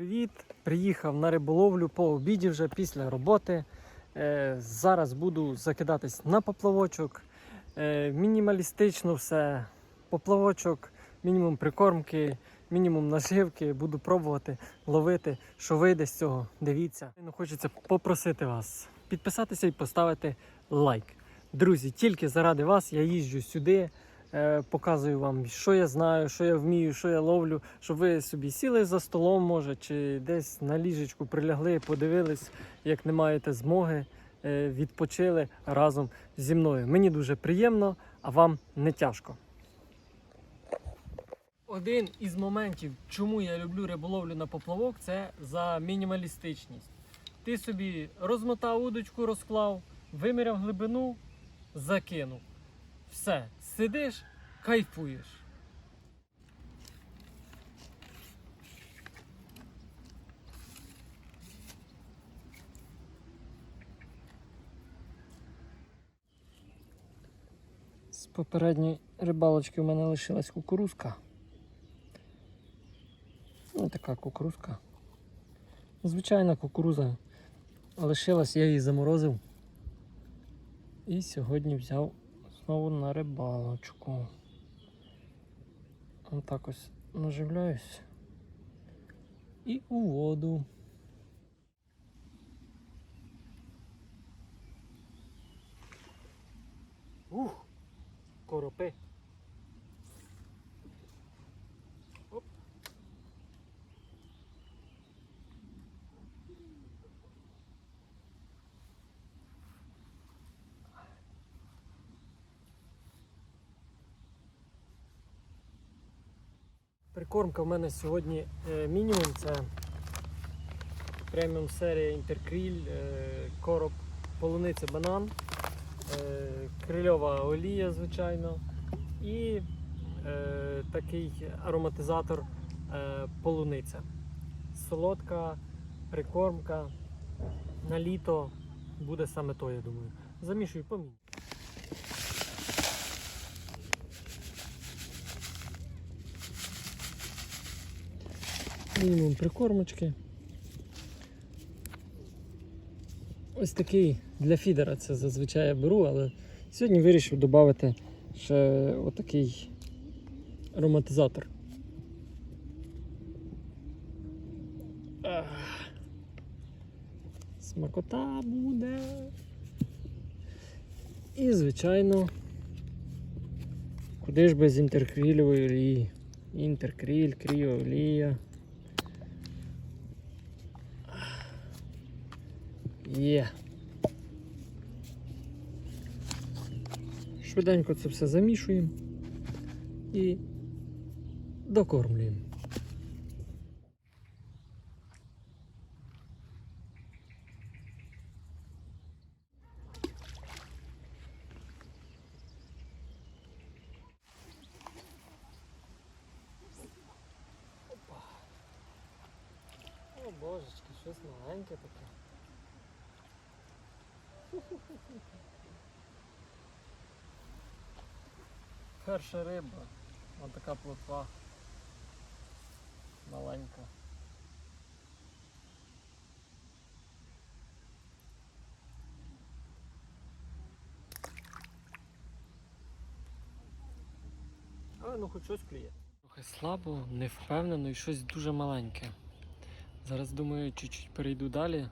Привіт! Приїхав на риболовлю по обіді вже після роботи. Е, зараз буду закидатись на поплавочок. Е, мінімалістично все. Поплавочок, мінімум прикормки, мінімум наживки. Буду пробувати ловити, що вийде з цього. Дивіться. Ну, Хочеться попросити вас підписатися і поставити лайк. Друзі, тільки заради вас я їжджу сюди. Е, Показую вам, що я знаю, що я вмію, що я ловлю, щоб ви собі сіли за столом, може, чи десь на ліжечку прилягли, подивились, як не маєте змоги, е, відпочили разом зі мною. Мені дуже приємно, а вам не тяжко. Один із моментів, чому я люблю риболовлю на поплавок, це за мінімалістичність. Ти собі розмотав удочку, розклав, виміряв глибину, закинув. Все, сидиш, кайфуєш. З попередньої рибалочки в мене лишилась кукурузка. Ну, така кукурузка. Звичайна кукуруза лишилась, я її заморозив. І сьогодні взяв знову на рибалочку. Отак ось наживляюсь. І у воду. Ух! Коропи. Прикормка в мене сьогодні е, мінімум. Це преміум серія інтеркріль, е, короб, полуниця банан, е, крильова олія, звичайно, і такий ароматизатор полуниця. Солодка прикормка на літо буде саме то, я думаю. Замішую помінь. Мінімум прикормочки. Ось такий для фідера це зазвичай я беру, але сьогодні вирішив додати ще отакий ароматизатор. Смакота буде. І, звичайно, куди ж без інтеркрілівої олії? Інтеркріль, кріолія. Є. Швиденько це все замішуємо і докормлюємо. Божечки, щось маленьке таке. Перша риба. Ось така плотва. Маленька. Але ну хоч щось клює. Трохи слабо, не впевнено і щось дуже маленьке. Зараз думаю, чуть-чуть перейду далі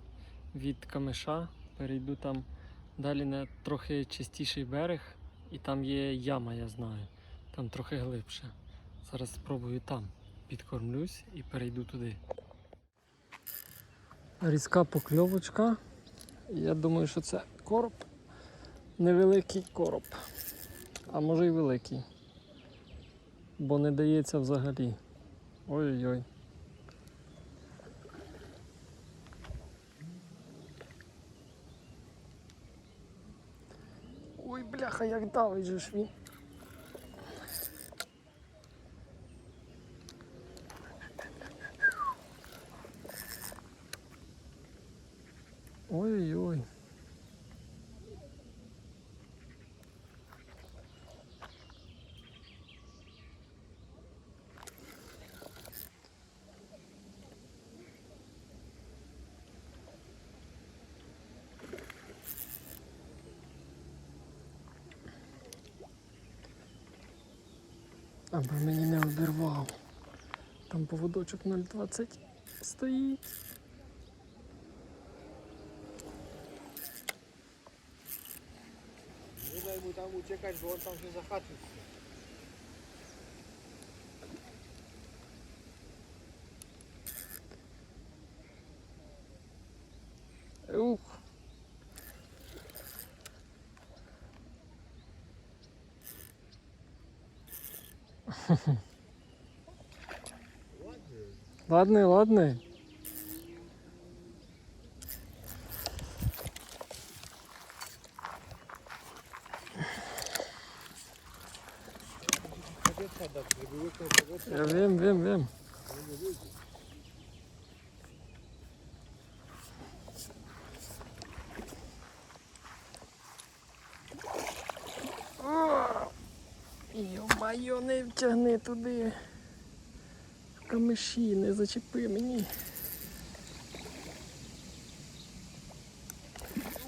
від камиша, перейду там далі на трохи чистіший берег, і там є яма, я знаю. Там трохи глибше. Зараз спробую там. Підкормлюсь і перейду туди. Різка покльовочка. Я думаю, що це короб. Невеликий короб. А може й великий. Бо не дається взагалі. Ой-ой-ой. Бляха, як давить же ж він. Ой-ой. Аби мені не обірвав. Там поводочок 0,20 стоїть. Nie йому там утікати, бо він там вже się zahaczył. Ух. Ладный, ладный. Йо-майо, не втягни туди. Камиші, не зачепи мені.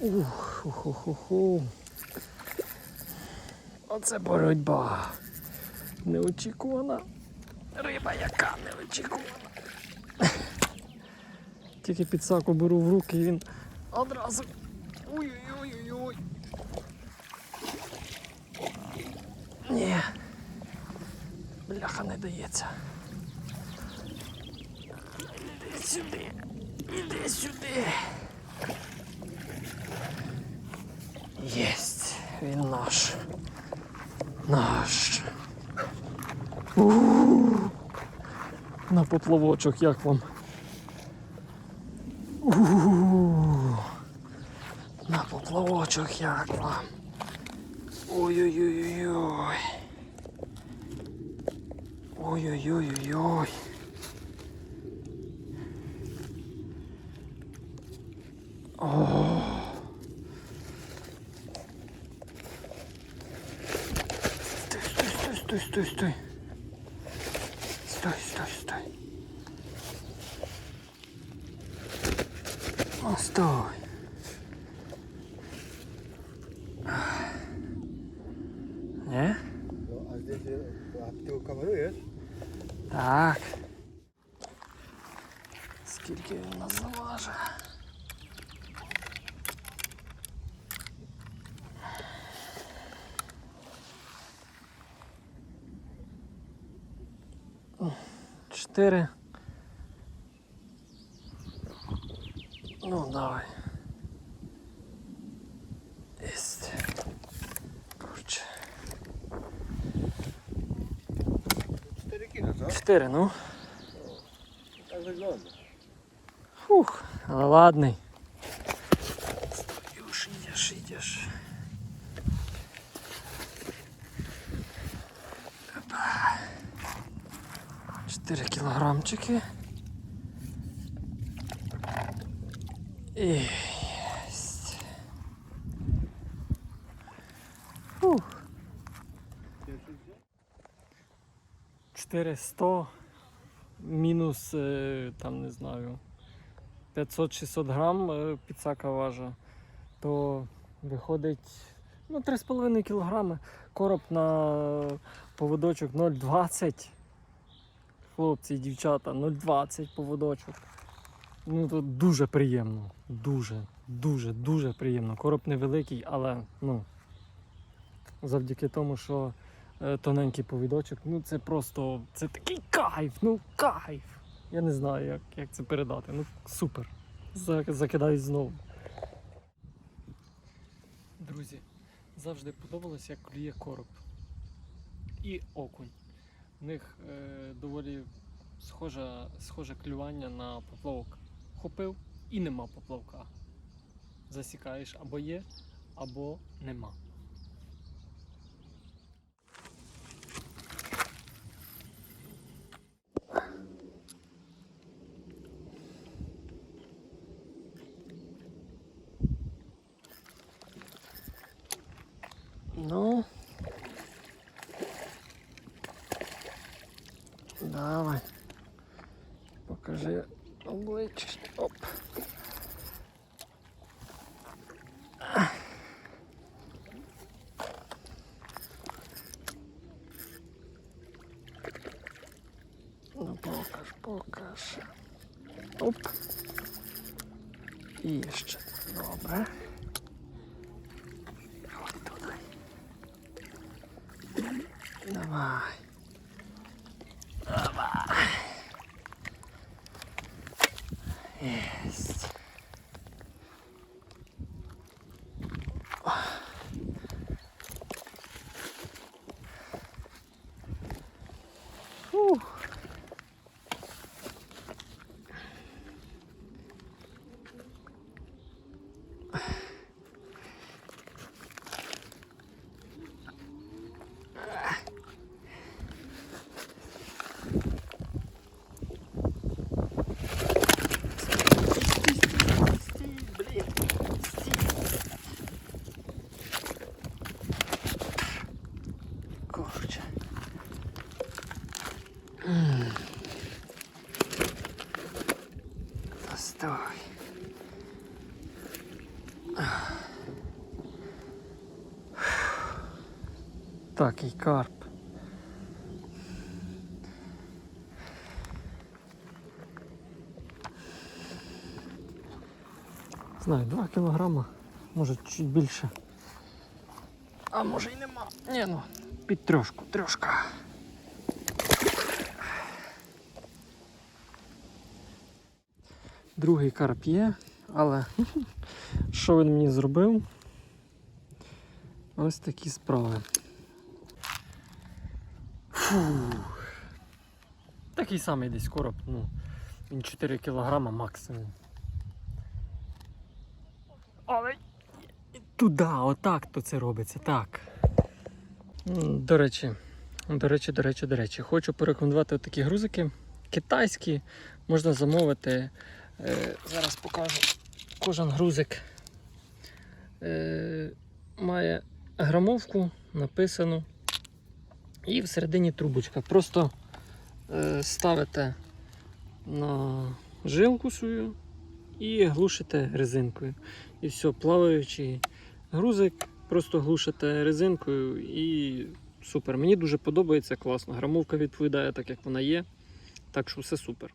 Ух, ух, ух, ух, ух. Оце боротьба. Неочікувана. Риба яка неочікувана. Тільки підсаку беру в руки і він одразу. Ой-ой-ой-ой. Ні. Бляха не дається. Іди сюди. Іди сюди. Єсть. Він наш. Наш. У-у-у. На поплавочок, як вам? У-у-у. На поплавочок, як вам? Ой-ой-ой-ой. Ой-ой-ой-ой. О. Стой, стой, стой, стой, стой. Стой. О, стой. Nie? No, a zdjęcie, a ty go kamerujesz? Так. Скільки він нас заважить? Чотири. Ну, давай. Єсть. Kurczę. 4 kilo, co? Чотири, ну. Tak wygląda. Фух, але ладний. Ідеш, ідеш. Опа. Чотири кілограмчики. І єсть. Фух. Pierwszy gdzie? 400 мінус, е, там не знаю, 500-600 грам е, підсака важа, то виходить ну, 3,5 кілограми. Короб на поводочок 0,20. Хлопці і дівчата, 0,20 поводочок. Ну, то дуже приємно. Дуже, дуже, дуже приємно. Короб невеликий, але ну, завдяки тому, що тоненький повідочок. Ну це просто це такий кайф, ну кайф. Я не знаю, як, як це передати. Ну супер. За- Закидаю знову. Друзі, завжди подобалося, як клює короб. І окунь. В них е, доволі схоже, схоже клювання на поплавок. Хопив і нема поплавка. Засікаєш або є, або нема. Ну. Давай. Покажи обличчя. Оп. Ну покаж, покаж. Оп. І ще добре. Єсть. Так, і карп. Знаю, 2 кілограма, може чуть більше. А може й нема. Ні, ну, під трьошку, трьошка. Другий карп є, але що він мені зробив? Ось такі справи. Фух. Такий самий десь короб, ну, він 4 кілограма максимум. Але туди, отак то це робиться, так. До речі, до речі, до речі, до речі, хочу порекомендувати такі грузики. Китайські можна замовити. Е, зараз покажу. Кожен грузик е, має грамовку написану. І всередині трубочка. Просто е, ставите на жилку свою і глушите резинкою. І все, плаваючий грузик, просто глушите резинкою і супер. Мені дуже подобається, класно. Грамовка відповідає так, як вона є. Так що все супер.